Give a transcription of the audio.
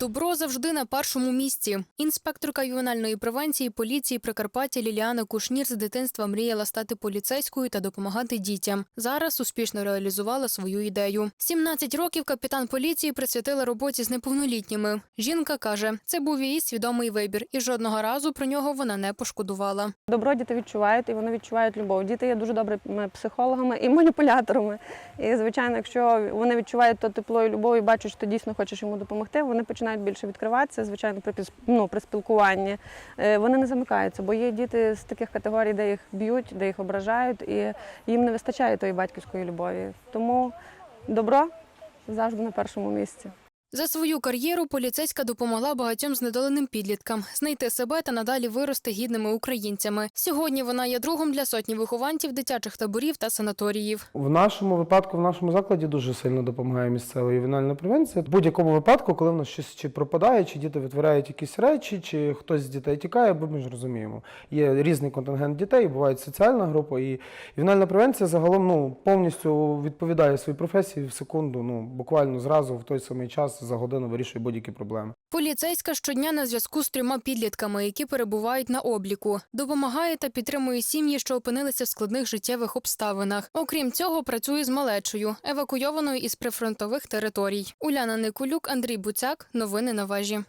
Добро завжди на першому місці. Інспекторка ювенальної превенції поліції Прикарпаття Ліліана Кушнір з дитинства мріяла стати поліцейською та допомагати дітям. Зараз успішно реалізувала свою ідею. 17 років капітан поліції присвятила роботі з неповнолітніми. Жінка каже, це був її свідомий вибір, і жодного разу про нього вона не пошкодувала. Добро діти відчувають і вони відчувають любов. Діти є дуже добрими психологами і маніпуляторами. І звичайно, якщо вони відчувають то тепло і любов і бачать, що ти дійсно хочеш йому допомогти, вони починають більше відкриватися. Звичайно, при ну, при спілкуванні Е, вони не замикаються, бо є діти з таких категорій, де їх б'ють, де їх ображають, і їм не вистачає тої батьківської любові. Тому добро завжди на першому місці. За свою кар'єру поліцейська допомогла багатьом знедоленим підліткам знайти себе та надалі вирости гідними українцями. Сьогодні вона є другом для сотні вихованців дитячих таборів та санаторіїв. В нашому випадку, в нашому закладі дуже сильно допомагає місцева ювенальна превенція. В будь-якому випадку, коли в нас щось чи пропадає, чи діти витворяють якісь речі, чи хтось з дітей тікає, бо ми ж розуміємо. Є різний контингент дітей, буває соціальна група, і ювенальна превенція загалом ну, повністю відповідає своїй професії в секунду, ну буквально зразу в той самий за годину вирішує будь-які проблеми. Поліцейська щодня на зв'язку з трьома підлітками, які перебувають на обліку, допомагає та підтримує сім'ї, що опинилися в складних життєвих обставинах. Окрім цього, працює з малечою, евакуйованою із прифронтових територій. Уляна Никулюк, Андрій Буцяк. Новини на вежі.